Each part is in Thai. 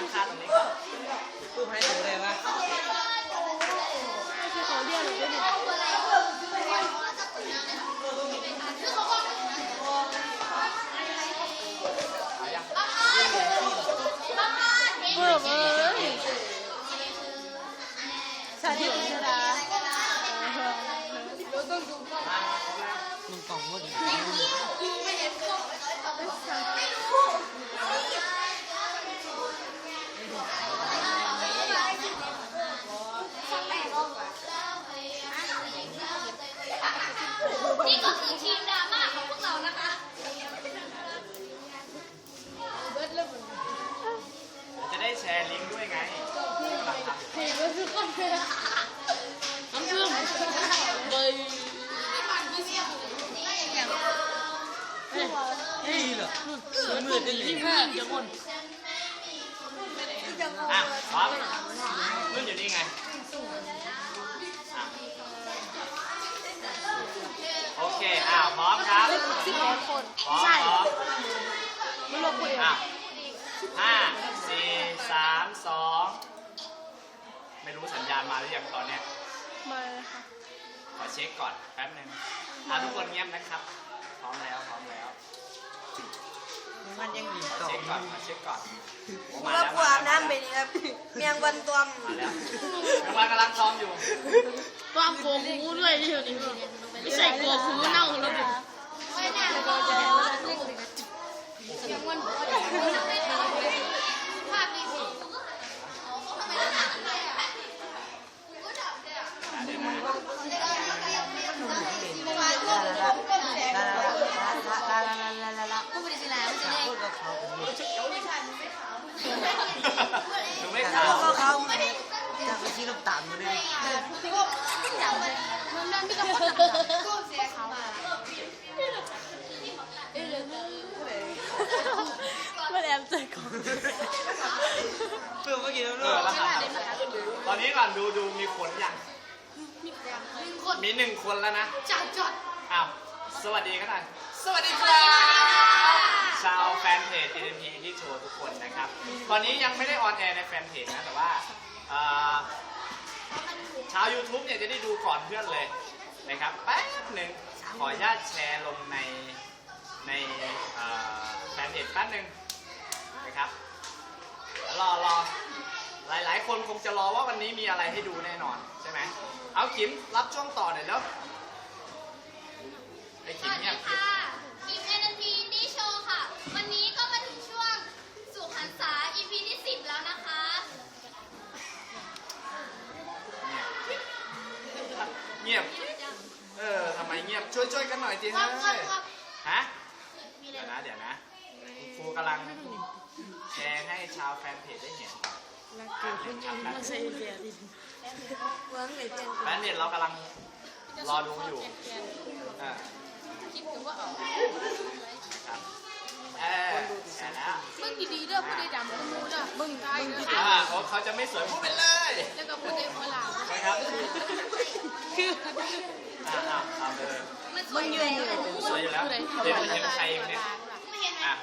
ตั้งค่าตรงนี้ก่อนตู้ให้ดูเลยวะคือเขาเรียกหนูด้วยเนี่ยเร์ลิงก์ด้วยไงเพลงก็คือคนเป็นน้ำซึมเบยนี่เหรอมืดจังเลยยี่ห้าเดี๋ยวคนอะพร้อมรุ่นอยู่นี่ไงอะโอเคอ้าวพร้อมครับพร้อมพร้อมไม่รวมคนเดียอะห้าสี่สามสอง ไม่รู้สัญญาณมาหรือยังตอนเนี้ยมาเลยค่ะ ขอเช็คก่อนแป๊บหนึงอะทุกคนเงียบนะครับ พร้อมแล้วพร้อมแล้วมันยังดีขอต่อเช็คก่อนขอเช็คก่อนโอ้มาว่าแล้วกลัวอาบน้ำไปนี่ครับเมียงวันตัวมมาแล้วกำลังกำลังซ้อมอยู่วางโกคูด้วยที่อยู่นี่ไม่ใช่โกคูเน่าแล้วดิภาพนี้สิ ลาลาลาลาลาลา ก็ไม่ได้สิแล้วใช่ไหม พูดกับเขา หนูไม่ขาว เขาเขาจะไปชี้ลูกตาลมาเลยมันนั่นไม่ต้อย่างก็เสียเขามันแอบใจก่อนเพื่อเมื่อกี้แล้วเอลูอกแล้วตอนนี้ก่อนดูดูมีคนยังหนึ่งมีหนึ่งคนแล้วนะจัดจอดอ้าว สวัสดีก็ได้สวัสดีครับ ชาวแฟนเพจ TNT ที่โชว์ทุกคนนะครับ ตอนนี้ยังไม่ได้ออนแอร์ในแฟนเพจนะ แต่ว่าเอ่อชาว YouTube เนี่ยจะได้ดูก่อนเพื่อนเลยนะครับแป๊บหนึ่งขออนุญาตแชร์ลงในในเอ่อแฟนเพจแป๊บหนึ่งนะครับรอรอหลายหลายๆคนคงจะรอว่าวันนี้มีอะไรให้ดูแน่นอนใช่ไหมเอาขิมรับช่วงต่อหน่อยแล้ว ไอ้สขิมวัสเงีดียบค่ะทีม NNT นี่โชว์ค่ะ วันนี้ก็มาถึงช่วงสุขหันษา EP ที่ 10 แล้วนะคะ เงียบ เออทำไมเงียบ ช่วยช่วยกันหน่อยจริงคเลรับครับยครับ ฮะเดี๋ยวนะ เดี๋ยวนะคุณครูกำลังแชร์ให้ชาวแฟนเพจได้เห็นแป๊บหนึ่งครับแป๊บหมันนึ่งใช่เดียดิเมืองเลยเป็นแฟนเพจเรากำลังรอดูอยู่เออ คิดถึงว่าเอาครับเออแชร์แล้วมึงดีๆเด้อผู้ใดดำกูมูเด้อมึงได้เด้ออ่าเขาเขาจะไม่สวยพูดไปเลยแล้วก็ผู้ใดหัวหลานะครับอ่าอ่าเอาเลยมันสวยอยู่แล้วสวยอยู่แล้วเห็นเห็นใครเนี่ยไม่เห็นไหมอะ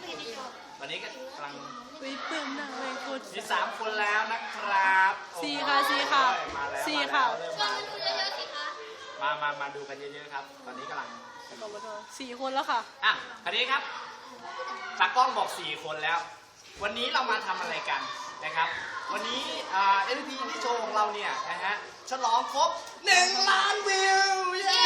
ไม่เห็นที่โชว์วันนี้ก็กำลังวิเปิ่มหนังเลยโคตรมีสามคนแล้วนะครับโอ้โหสี่ค่ะสี่ค่ะมาแล้วสี่มาค่ะ มามามาดูกันเยอะๆครับ ตอนนี้กำลังสี่คนแล้วค่ะ อะคันนี้ครับตากล้องบอกสี่คนแล้ว วันนี้เรามาทำอะไรกันนะครับ วันนี้อ่าเอ็นพีที่โชว์ของเราเนี่ยนะฮะฉลองครบ1ล้านวิวเย้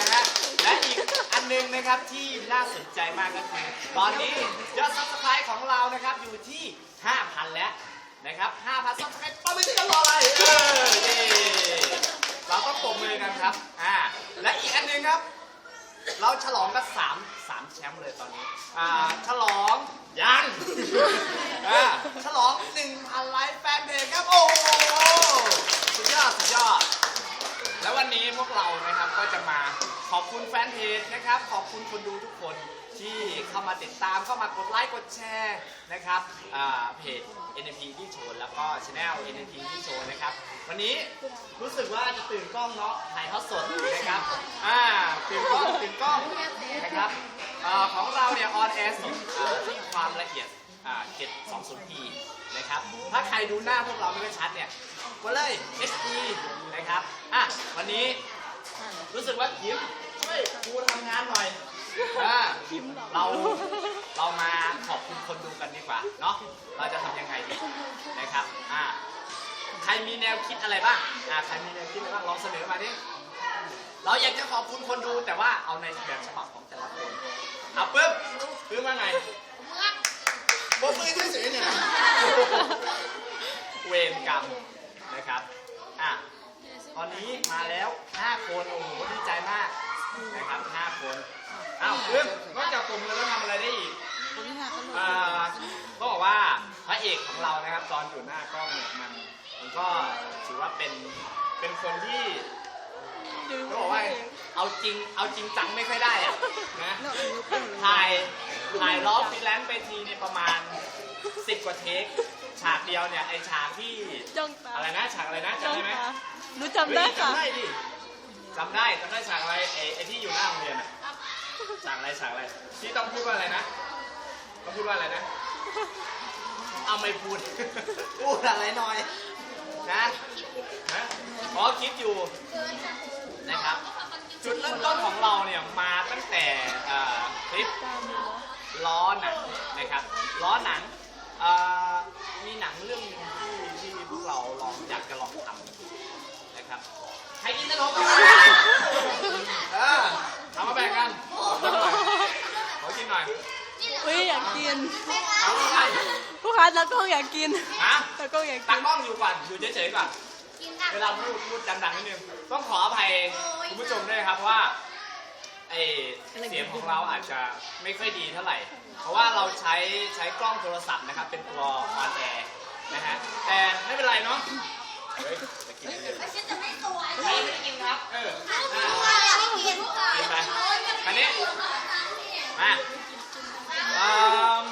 นะฮะและอีกอันหนึงนะครับที่น่าสนใจมากก็คือตอนนี้ยอดซับสไครต์ของเรานะครับอยู่ที่ 5,000 แล้วนะครับ 5,000ซับสไครต์ป้าไม่ได้รออะไรเออนี่ เราต้องปรบมือกันครับ อ่า และอีกอันหนึงครับ เราฉลองกันสามสามแชมป์เลยตอนนี้ อ่า ฉลอง ยัง อ่า ฉลองหนึ่งพันไลค์แฟนเพจครับ โอ้โหสุดยอด สุดยอด แล้ววันนี้พวกเรานะครับก็จะมาขอบคุณแฟนเพจนะครับ ขอบคุณคนดูทุกคน ที่เข้ามาติดตามเข้ามากดไลค์กดแชร์นะครับอ่าเพจ NP ที่โชว์แล้วก็ช anel NP ที่โชว์นะครับ วันนี้รู้สึกว่าจะตื่นกล้องเนาะถ่ายทอดสดนะครับอ่าตื่นกล้องตื่นกล้องนะครับอ่าของเราเนี่ยออนแอร์สดอ่าที่ความละเอียดอ่า 720p นะครับถ้าใครดูหน้าพวกเราไม่ค่อยชัดเนี่ยก็เลย HD นะครับอะวันนี้รู้สึกว่ายิ้มเฮ้ยครูทำงานหน่อย อ่าเราเรามาขอบคุณคนดูกันดีกว่าเนาะเราจะทำยังไงดีนะครับอ่าใครมีแนวคิดอะไรบ้างอ่าใครมีแนวคิดอะไรบ้างลองเสนอมาดิเราอยากจะขอบคุณคนดูแต่ว่าเอาในแบบฉบับของแต่ละคนเอาปึ๊บปึ๊บว่าไงบมือเฉยๆเนี่ยนะเวรกรรมนะครับอะตอนนี้มาแล้ว 5 คน โอ้โห ดีใจมากนะครับ 5 คน อ้าวปึ๊บนอกจากปมมือแล้วทำอะไรได้อีกอ่าก็บอกว่าพระเอกของเรานะครับ ตอนอยู่หน้ากล้องเนี่ยมันมันก็ถือว่าเป็นเป็นคนที่ก็บอกว่าเอาจริงเอาจริงจังไม่ค่อยได้อะนะถ่ายถ่ายล้อฟรีแลนซ์ไปทีเนี่ยประมาณ10กว่าเทคฉากเดียวเนี่ยไอฉากที่จ้องตาอะไรนะฉากอะไรนะจำได้ไหมหนูจำได้เฮ้ยค่ะจำได้ดิจำได้จำได้ฉากอะไรไอไอที่อยู่หน้าโรงเรียนอะ ฉากอะไรฉากอะไรที่ต้องพูดว่าอะไรนะต้องพูดว่าอะไรนะเอาไม่พูดพูดอะไรหน่อยนะนะอ๋อคิดอยู่นะครับ จุดเริ่มต้นของเราเนี่ยมาตั้งแต่เอ่อคลิปล้อหนังนะครับล้อหนังเอ่อมีหนังเรื่องหนึงที่ที่พวกเราลองอยากจะลองทำนะครับใครกินขนมบ้างเออเอามาแบ่งกัน ขอกินหน่อยขอกินหน่อยอุ้ยอยากกินเอาอะไรผู้ค้าตากล้องอยากกินฮะตากล้องอยากตั้กิงนกล้องอยู่ก่อนอยู่เฉยๆก่อนเวลาพูดพูดดังๆนิดนึงต้องขออภัยคุณผู้ชมด้วยครับเพราะว่าไอเสียงของเราอาจจะไม่ค่อยดีเท่าไหร่ เพราะว่าเราใช้ใช้กล้องโทรศัพท์นะครับ เป็นตัวออนแอร์นะฮะแต่ไม่เป็นไรเนาะเฮ้ยจะกินไม่ได้ใครไม่ได้กินครับเอออ่า กินไปอันนี้ มาเอิ่ม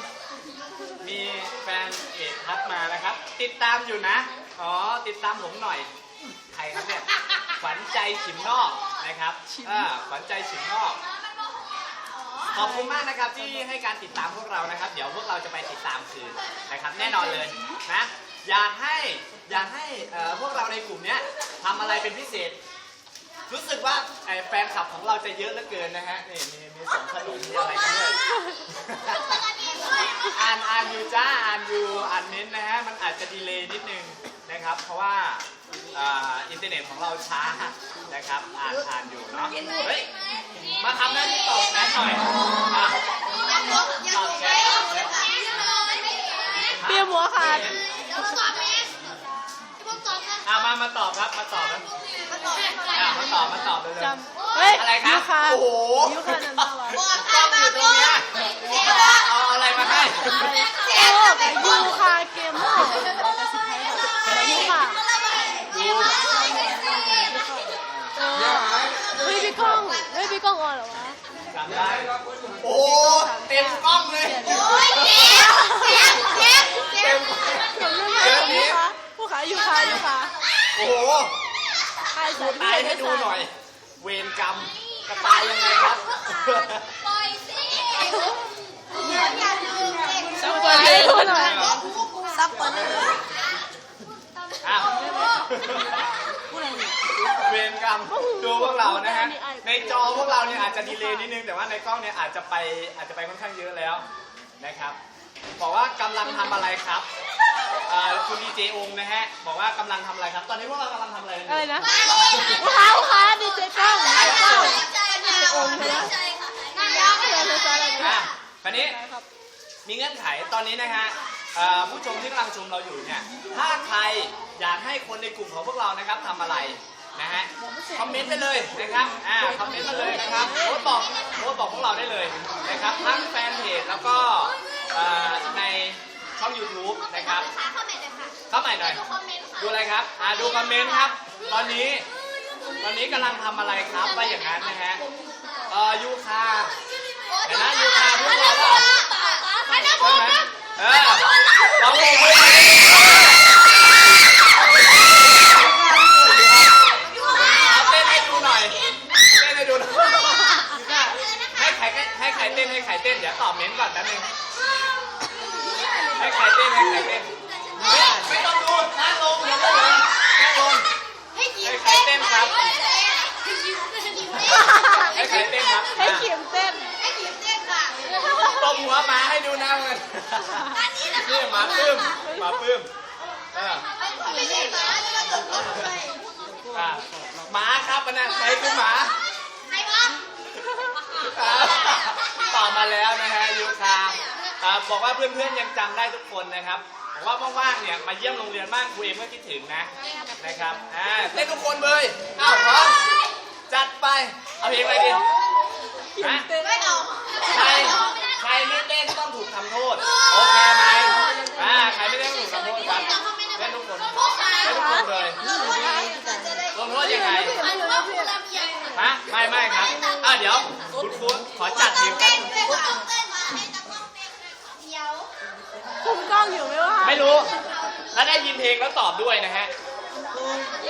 มีแฟนเพจทักมานะครับ ติดตามอยู่นะ อ๋อ ติดตามผมหน่อย ใครครับเนี่ย ขวัญใจฉิมนอกนะครับอ่าขวัญใจฉิมนอก ขอบคุณมากนะครับที่ให้การติดตามพวกเรานะครับ เดี๋ยวพวกเราจะไปติดตามคืนนะครับ แน่นอนเลยนะ อยากให้อยากให้เอ่อพวกเราในกลุ่มเนี้ยทำอะไรเป็นพิเศษ รู้สึกว่าไอ้แฟนคลับของเราจะเยอะเหลือเกินนะฮะนี่มีมีส่งขนมมีอะไรกันด้วยอ่านอ่านอยู่จ้าอ่านอยู่อ่านเน้นนะฮะมันอาจจะดีเลย์นิดนึงนะครับ เพราะว่าอ่าอินเทอร์เน็ตของเราช้านะครับอ่านอ่านอยู่เนาะเฮ้ยมาทำหน้าที่ตอบแชทหน่อยอะตอบแชทตอบแชทเปรี้ยวหัวขาดอะมามาตอบครับมาตอบนะอะมาตอบ ตอบมาตอบเลยเลยจำเฮ้ยอะไรครับยูคาโอ้โหยูคานันน่ารักกล้องอยู่ตรงเนี้ยเอาอะไรมาให้โอ้ยูคาเกมเมอร์ยูคาดูเออเฮ้ยพี่ก้องเฮ้ยพี่ก้องออนเหรอวะจำได้โอ้เต็มกล้องเลยโอ้ยเต็มจำได้ไหมยูคาผู้ขายยูคายูคาโอ้ ดตายให้ดูหน่อย เวรกรรมกระตายยังไงครับปล่อยสิช่วยให้ดูหน่อยซับเปิดเลยอ้าวเวรกรรมดูพวกเรานะฮะ ในจอพวกเราเนี่ยอาจจะดีเลย์นิดนึง แต่ว่าในกล้องเนี่ยอาจจะไปอาจจะไปค่อนข้างเยอะแล้วนะครับ บอกว่ากำลังทำอะไรครับคุณดีเจองนะฮะ บอกว่ากำลังทำอะไรครับ ตอนนี้พวกเรากำลังทำอะไรกันออะไรยู่นะผู้ค้าผู้ค้าดีเจกล้องดีเจกล้องใจค่ะยากเลยภาษาอะไรอะเนี่ยคราวนี้ ครับ มีเงื่อนไขตอนนี้นะฮะเอ่อผู้ชมที่กำลังชมเราอยู่เนี่ย ถ้าใครอยากให้คนในกลุ่มของพวกเรานะครับทำอะไรนะฮะ คอมเมนต์ไปเลยนะครับ อ่า คอมเมนต์มาเลยนะครับโพสต์บอกโพสต์บอกพวกเราได้เลยนะครับ ทั้งแฟนเพจแล้วก็เอ่อในช่อง YouTube นะครับขา เข้าเมนเลยค่ะเข้าใหม่หน่อย ดูคอมเมนต์ค่ะดูอะไรครับ อ่าดูคอมเมนต์ครับ ตอนนี้ ตอนนี้กำลังทำอะไรครับว่าอย่างนั้นนะฮะเอ่อยูคาเดี๋ยวนะยูคาพวกเราเปล่าใครนะผใช่มไหมนะเออลองดูเลยเอาเต้นให้ดูหน่อยเต้นให้ดูหน่อยให้ใครให้ใครเต้นให้ใครเต้นเดี๋ยวตอบเม้นต์ก่อนแป๊บนึงให้ใครเต้นให้ใครเต้น ไม่ไม่ต้องดูนั่งลงนั่งลงนั่งลงให้ยิ้มให้ใครเต้นครับให้ยิ้มให้ยิ้มให้ใครเต้นครับให้เขียมเต้นให้ยิ้มเต้นค่ะตบหัวหมาให้ดูหน้ามันอันนี้นะนี่หมาปลื้มหมาปลื้มเออไม่ใช่หมาที่เราตกลงเลยอะหมาครับมันนะใครคือหมาใครวะอ่าตอบมาแล้วนะฮะยูคาอ่าบอกว่าเพื่อนๆยังจำได้ทุกคนนะครับ บอกว่าว่างๆเนี่ยมาเยี่ยมโรงเรียนบ้างครูเอ็มก็คิดถึงนะนะครับอ่าเต้นทุกคนเลยอ้าวพร้อมจัดไปเอาเพลงอะไรดีฮะไม่เอาใครใครไม่เต้นต้องถูกทำโทษโอเคไหมอ่าใครไม่เต้นต้องถูกทำโทษครับเล่นทุกคนเล่นทุกคนเลยลงโทษยังไงฮะไม่ไม่ครับอ่าเดี๋ยวคุณครูขอจัดเต้นต้องเต้นมาให้ตะก้องเต้นเดี๋ยว คุมกล้องอยู่ไหมวะ ไม่รู้ แล้วได้ยินเพลงแล้วตอบด้วยนะฮะเ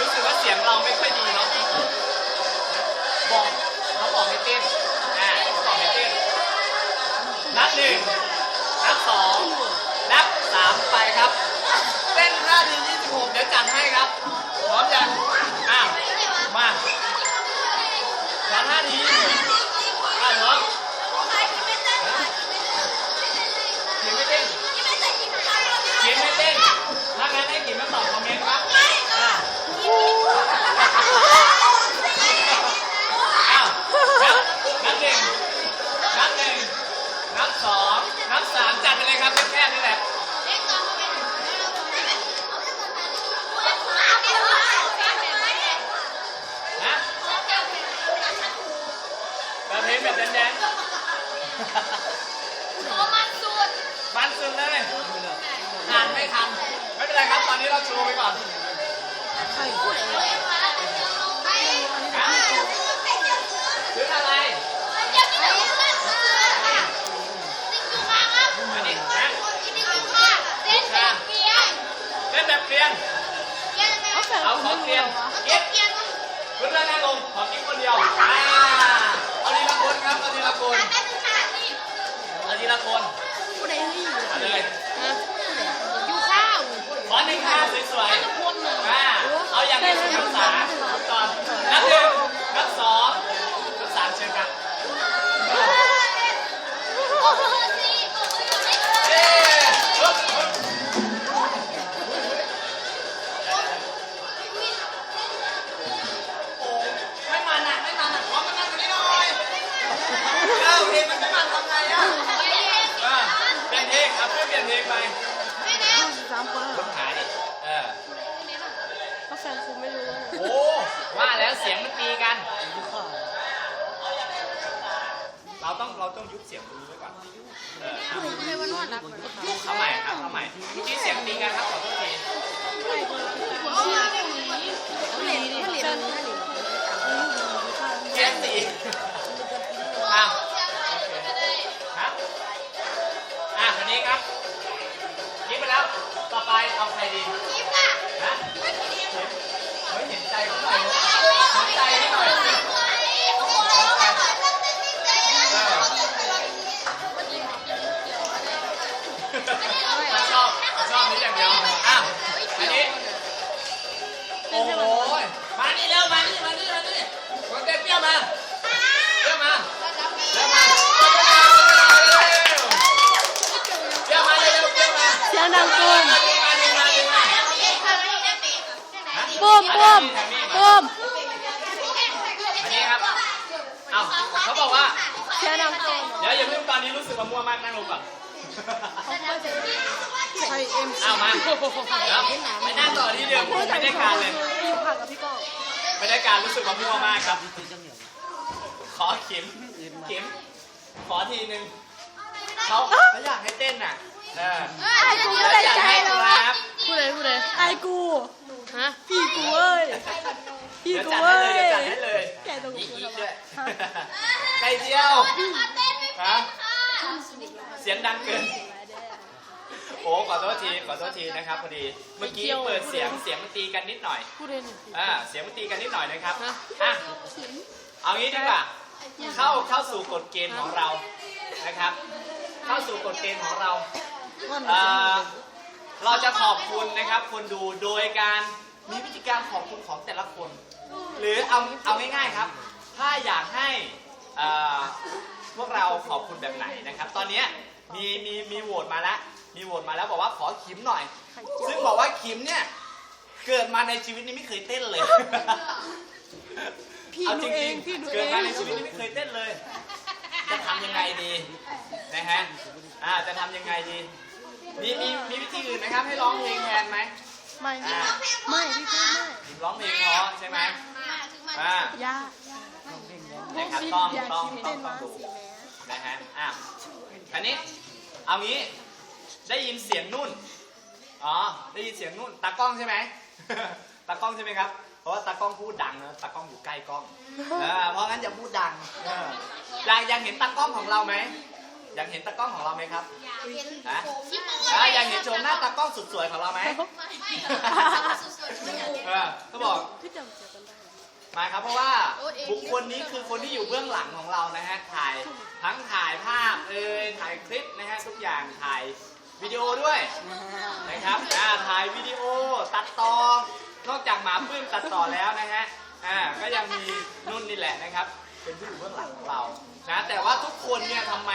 รู้สึกว่าเสียงเราไม่ค่อยดีเนาะบอกเขาบอกให้เต้นอ่าเขาบอกให้เต้น นับหนึ่งนับสองนับสามไปครับ เต้นห้าทียี่สิบหกเดี๋ยวจัดให้ครับ พร้อมยังอ้าวมาสามห้าทีอ้าวพร้อมเขียนไม่เต้นเขียนไม่เต้นถ้างั้นให้กินมาตอบคอมเมนต์ครับ แบบเพลงแบบแดนๆมันสุดเลยอ่านไม่ทัน ไม่เป็นไรครับ ตอนนี้เราโชว์ไปก่อนซื้ออะไรอันนี้นะเล่นแบบเกลียนเอาขอเกลียนเก็บเพื่อนนั่งลงขอกินคนเดียวอ่าเอาทีละ คนครับเอาทีละคนเอาทีละคนผู้ใดนี่มาเลยอยู่ข้าวขอหนึ่งท่าสวยคนน่ะๆอ่าเอาอย่างนี้คุณสาก่อนนับหนึ่งนับสองนับสามเชิญครับ อะคนนี้ครับคิดไปแล้ว ต่อไปเอาใครดีฮะเฮ้ยเห็นใจเขาหน่อยเห็นใจให้หน่อยเขาชอบเขาชอบนี้อย่างเดียวอ้าวอันนี้ โอ้ยมานี่เร็วมานี่มานี่มานี่มาเต้นเปรี้ยวมาเปรี้ยวมาเปรี้ยวมาเปรี้ยวมาเร็วๆเปรี้ยวมา เสียงดังปุ้ม มาดิมาดิมาดิมา ปุ้มปุ้มปุ้มอันนี้ครับเอ้าเขาบอกว่า เชื่อนำตัวเดี๋ยวอย่าเพิ่งตอนนี้รู้สึกว่ามั่วมากนั่งลงก่อนใครเอ็มเอามาเดี๋ยวไปนั่งต่อที่เดิมไม่ได้การเลยอยู่ผักกับพี่ก้องไม่ได้การรู้สึกว่ามั่วมากครับติดจังเหนียวขอเข็มเข็ม ขอทีนึงเขาเขาอยากให้เต้นน่ะ เออไอ้กูไม่ได้ใจให้เลคยรับพูดเลยพูดเลยไอ้กูฮะพี่กูเอ้ยพี่เดี๋ยวกูจัดให้เอ้เลยเดี๋ยวจัดให้เลยแกต้องอีกูทำไมด้วยไก่เจียวฮะเสียงดังเกินโอ้ขอโทษทีขอโทษทีนะครับพอดีเมื่อกี้เปิดเสียงเสียงมันตีกันนิดหน่อยอ่าเสียงมันตีกันนิดหน่อยนะครับอะเอางี้ดีกว่าเข้าเข้าสู่กฎเกณฑ์ของเรานะครับ เข้าสู่กฎเกณฑ์ของเรา อ่อเราจะขอบคุณนะครับคนดูโดยการมีวิธีการขอบคุณของแต่ละคน หรือเอาเอาง่ายๆครับ ถ้าอยากให้เอ่อพวกเราขอบคุณแบบไหนนะครับ ตอนเนี้ยมีมีมีโหวตมาแล้วมีโหวตมาแล้วบอกว่าขอขิมหน่อย ซึ่งบอกว่าขิมเนี่ยเกิดมาในชีวิตนี้ไม่เคยเต้นเลยพี่เอาหจนูเอริงงพี่หนูๆเอเกิดงมาในชีวิตนี้ไม่เคยเต้นเลย จะทำยังไงดีนะฮะอ่าจะทำยังไงดี มีมีมีวิธีอื่นไหมครับ ให้ร้องเพลงแทนไหมไม่อ่าไม่พี่ก้องไม่ร้องเพลงเพราะใช่ไหมมาถึงมันอ่าย่านะครับต้องอย่าต้องคิดต้เต้องนต้องมาดูสิแม่นะฮะอะอันนี้เอางี้ได้ยินเสียงนุ่นอ๋อได้ยินเสียงนุ่นตากล้องใช่ไหมตากล้องใช่ไหมครับ เพราะว่าตากล้องพูดดังนะตากล้องอยู่ใกล้กล้องเออเพราะงั้นอย่าพูดดังเอออยากอยากเห็นตากล้องของเราไหม อยากเห็นตากล้องของเราไหมครับอยากเห็นฮะคลิปอะอยากเห็นโฉมหน้าตากล้องสุดสวยของเราไหมไม่สุดๆไม่อยากเห็นเออเขาบอกพี่จำเสียกันได้มาครับเพราะว่าบุคคลนี้คือคนที่อยู่เบื้องหลังของเรานะฮะถ่ายทั้งถ่ายภาพเอ่ยถ่ายคลิปนะฮะทุกอย่างถ่ายวิดีโอด้วยนะครับอ่าถ่ายวิดีโอตัดต่อนอกจากหมาปื้มตัดต่อแล้วนะฮะอ่าก็ยังมีนุ่นนี่แหละนะครับ เป็นผู้อยู่เบื้องหลังของเรานะแต่ว่าทุกคนเนี่ยทำไม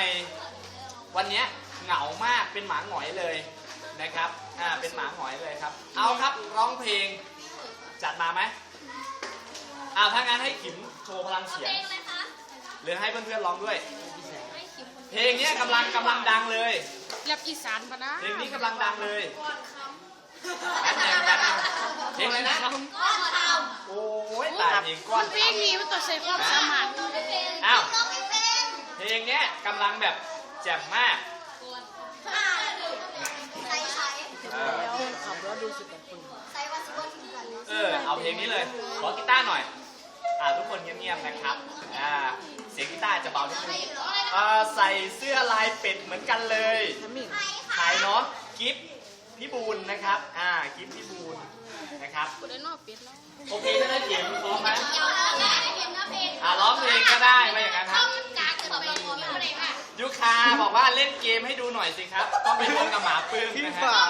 วันเนี้ยเหงามากเป็นหมาหงอยเลยนะครับอ่าเป็นหมาหงอยเลยครับ เอาครับร้องเพลงจัดมาไหมอ้าวถ้างั้นให้ขิมโชว์พลังเพเสีลยงงเลยคะหรือให้เพื่อนๆร้องด้วยให้คิมคนเพลงเนี้ยกำลังกำลังดังเลย แรปอีสานปะนะเพลงนี้กำลังดังเลยก้อนคแป๊บนึงแป๊บนึงเพลงอะไรนะำก้อนคโอ้ยตายเพลงก้อน เพลงนี้มันต้องใช้ความสามารถำไม่เป็นอ้าวร้องไม่ เพลงเนี้ยกำลังแบบแจ่มมากอ่าใส่ใช้เออขับรถดูสิบคนใส่วันสิบวันถึงกันเออเอาเพลงนี้เลย ขอกีตาร์หน่อย อ่าทุกคนเงียบๆนะครับอ่าเสียงกีตาร์จะเบานิดนึงอ่าใส่เสื้อลายเป็ดเหมือนกันเลยทำมิ่งถ่ายเนาะกิฟพี่บูลนะครับ อ่ากิฟพี่บูล นะครับกูได้นอกเป็ดแล้วโอเคใช่ไหมเขียนพร้อมไหมเดี๋ยวเราได้เห็นนะเพลงอ่าร้องเพลงก็ได้ไม่อย่างนั้นคเข้ารับมันกากจะไปยิงอะไรค่ะยุคาบอกว่าเล่นเกมให้ดูหน่อยสิครับ ต้องไปรวมกับหมาปื้มพี่นะฮะฝ่า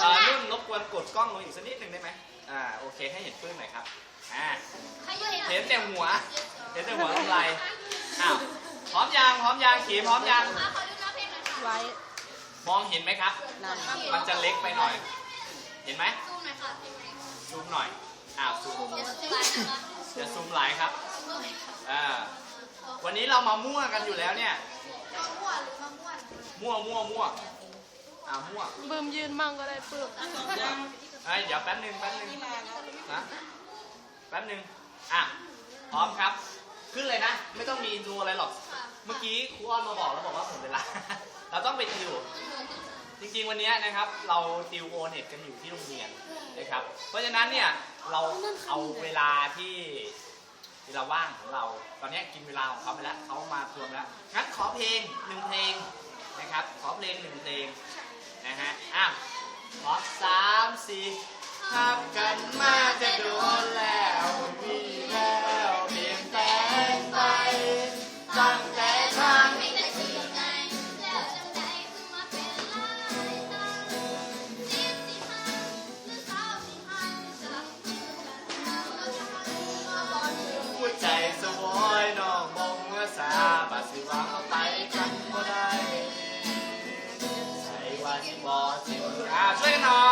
เอ่อนุ่นรบกวนกดกล้องลงอีกสักนิดหนึ่งได้ไหมอ่าโอเคให้เห็นปื้มหน่อยครับอ่าใครอยู่เห็นเห็นแต่หัวเห็นแต่หัวลำไรอ้าวพร้อมยังพร้อมยังขีพร้อมยังมาขอดูนะเพลงหน่อยค่ะไว้มองเห็นไหมครับนั่นมันจะเล็กไปหน่อย เห็นไหม สู้หน่อยค่ะเพลงไหนซูมหน่อยอ้าวซูมเดี๋ยวสุดท้ายนะคะอย่าซูมหลายครับอ่าวันนี้เรามามั่วกันอยู่แล้วเนี่ย มะม่วงหรือมะม่วงมั่วมั่วมั่วอ่ามั่วเบิ่มยืนมั่งก็ได้เพิ่มเอ้ยเดี๋ยวแป๊บหนึงแป๊บหนึงนะแป๊บหนึงอะพร้อมครับ ขึ้นเลยนะ ไม่ต้องมีอินโทรอะไรหรอก เมื่อกี้ครูอ้อนมาบอกแล้วบอกว่าหมดเวลา เราต้องไปติว จริงๆวันนี้นะครับ เราติวโอเน็ตกันอยู่ที่โรงเรียนนะครับ เพราะฉะนั้นเนี่ยเราเอาเวลาที่เวลาว่างของเรา ตอนนี้กินเวลาของเขาไปแล้วเขามาทวงแล้วงั้นขอเพลงหนึ่งเพลงนะครับ ขอเพลงหนึ่งเพลงนะฮะอ้าวขอสามสี่ทับกันมาจะโดนแล้วมีแล้วเปลี่ยนแปลงไปตั้งแต่ บอ่า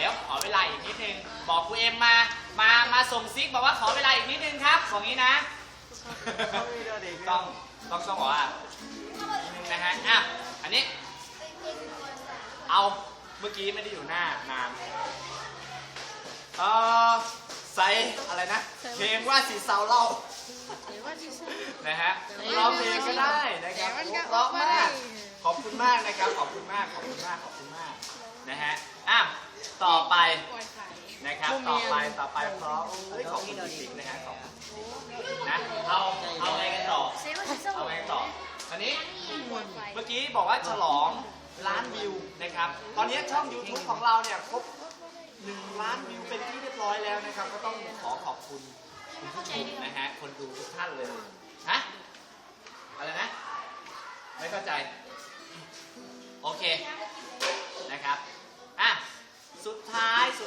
ครูอ้อนหน่อยวขอเวลาอีกนิดนึง บอกครูเอ็มมา มา มาส่งซิกบอกว่าขอเวลาอีกนิดนึงครับบอกงี้นะ ต้องต้องต้องบอกว่านิดนึงนะฮะ อะ อันนี้ เอาเมื่อกี้ไม่ได้อยู่หน้านานเออใส่อะไรนะ เพลงว่าสีเซาเล่า นะฮะร้องเพลงก็ได้นะครับเพราะมาก ขอบคุณมากนะครับ ขอบคุณมาก ขอบคุณมาก ขอบคุณมาก นะฮะอะ ต่อไปนะครับต่อไปต่อไปเพราะเฮ้ยขอบคุณจริงๆนะฮะขอบคุณจริงๆนะเอาเอาไงกันต่อเอาไงกันต่ออันนี้เมื่อกี้บอกว่าฉลองล้านวิวนะครับ ตอนนี้ช่อง YouTube ของเราเนี่ยครบหนึ่งล้านวิวเป็นที่เรียบร้อยแล้วนะครับ ก็ต้องขอขอบคุณคุณผู้ชมนะฮะคนดูทุกท่านเลยฮะอะไรนะไม่เข้าใจ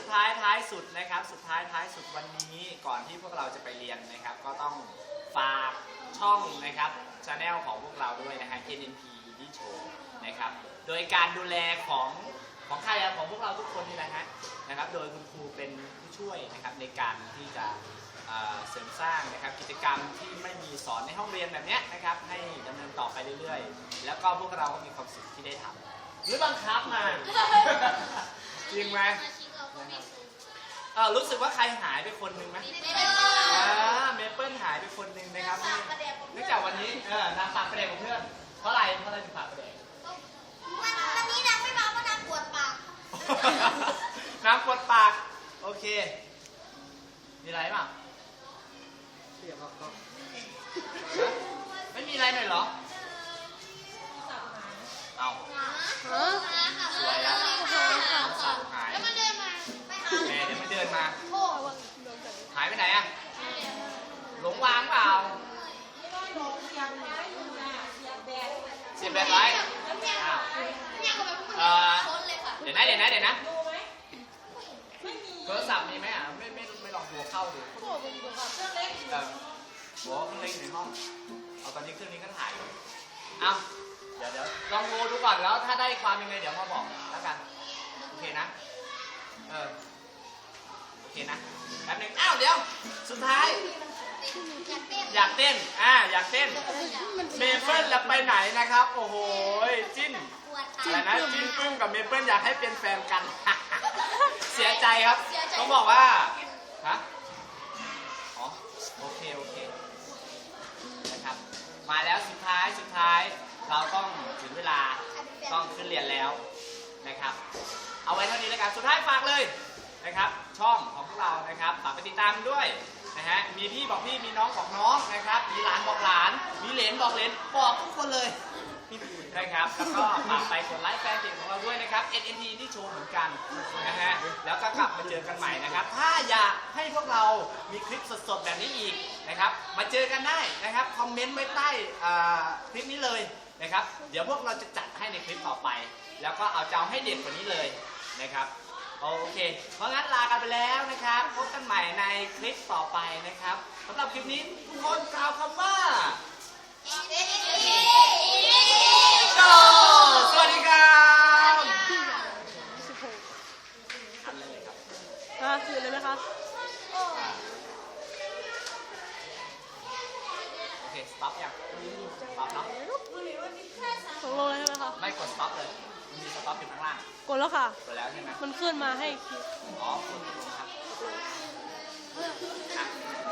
ดท้ายท้ายสุดนะครับ สุดท้ายท้ายสุดวันนี้ก่อนที่พวกเราจะไปเรียนนะครับ ก็ต้องฝากช่องนะครับช anel ของพวกเราด้วยนะฮะ KNP Indie Show นะครับ โดยการดูแลของของใครอะของพวกเราทุกคนนี่แหละฮะนะครับ โดยคุณครูเป็นผู้ช่วยนะครับในการที่จะเอ่อเสริมสร้างนะครับกิจกรรมที่ไม่มีสอนในห้องเรียนแบบเนี้ยนะครับ ให้ดำเนินต่อไปเรื่อยๆ แล้วก็พวกเราก็มีความสุขที่ได้ทำหรือบังคับมาจริงไหม เออรู้สึกว่าใครหายไปคนหนึ่งไหมอ่าเมเปิลหายไปคนหนึ่งนะครับเนื่องจากวันนี้เออนางฝากประเด็นกับเพื่อนเพราะอะไรเพราะอะไรถึงฝากประเด็นวันวันนี้นางไม่มาเพราะนางปวดปากน้ำกดปาก โอเค เคนะแป๊บหนึงอ้าวเดี๋ยว สุดท้าย อยากเต้น อ่า อยากเต้น เมเปิลแล้วไปไหนนะครับ โอ้โห จิ้นปวดอะไรนะ จิ้นปึ้มกับเมเปิลอยากให้เป็นแฟนกัน เสียใจครับ ต้องบอกว่า ฮะ อ๋อ โอเค โอเค นะครับ มาแล้วสุดท้าย สุดท้าย เราต้องถึงเวลา ต้องขึ้นเรียนแล้วนะครับ เอาไว้เท่านี้แล้วกัน สุดท้ายฝากเลย นะครับ ช่องของพวกเรานะครับฝากไปติดตามด้วยนะฮะมีพี่บอกพี่มีน้องบอกน้องนะครับ มีหลานบอกหลาน มีเหลนบอกเหลนบอกทุกคนเลยนะครับแล้วก็ฝากไปกดไลค์แฟนเพจของเราด้วยนะครับ NNT ที่โชว์เหมือนกันนะฮะแล้วก็กลับมาเจอกันใหม่นะครับ ถ้าอยากให้พวกเรามีคลิปสดๆแบบนี้อีกนะครับ มาเจอกันได้นะครับคอมเมนต์ไว้ใต้คลิปนี้เลยนะครับ เดี๋ยวพวกเราจะจัดให้ในคลิปต่อไป แล้วก็เอาเจะเอาให้เด็ดกว่านี้เลยนะครับ โอเค เพราะงั้นลากันไปแล้วนะครับ พบกันใหม่ในคลิปต่อไปนะครับสำหรับคลิปนี้ทุกคนกล่าวคำว่าโจสวัสดีครับอันเลยครับอ่าคือเลยไหมคะ โอเค สต็อปยังสต็อปเนาะตกลงเลยใช่ไหมคะ ไม่กดสต็อปเลยมันมีสต็อปอยู่ข้างล่าง กดแล้วค่ะ กดแล้วใช่ไหมมันขึ้นมาให้อ๋อกดลงครับอะ